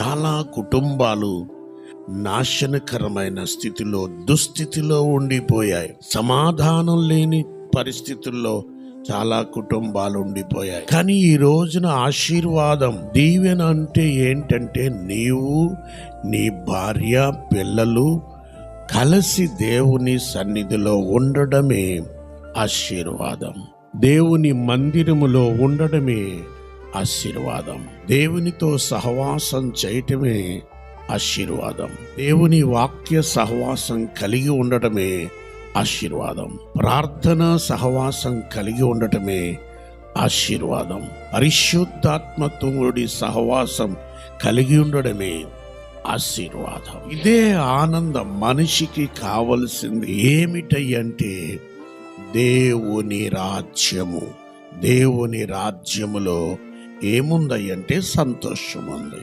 చాలా కుటుంబాలు నాశనకరమైన స్థితిలో దుస్థితిలో ఉండిపోయాయి. సమాధానం లేని పరిస్థితుల్లో చాలా కుటుంబాలు ఉండిపోయాయి. కానీ ఈ రోజున ఆశీర్వాదం దీవెన అంటే ఏంటంటే నీవు నీ భార్య పిల్లలు కలిసి దేవుని సన్నిధిలో ఉండడమే ఆశీర్వాదం. దేవుని మందిరములో ఉండడమే ఆశీర్వాదం. దేవునితో సహవాసం చేయటమే ఆశీర్వాదం. దేవుని వాక్య సహవాసం కలిగి ఉండటమే ఆశీర్వాదం. ప్రార్థన సహవాసం కలిగి ఉండటమే ఆశీర్వాదం. పరిశుద్ధాత్మతుడి సహవాసం కలిగి ఉండడమే ఆశీర్వాదం. ఇదే ఆనందం మనిషికి కావలసింది ఏమిటంటే దేవుని రాజ్యము. దేవుని రాజ్యములో ఏముందయ్యంటే సంతోషం ఉంది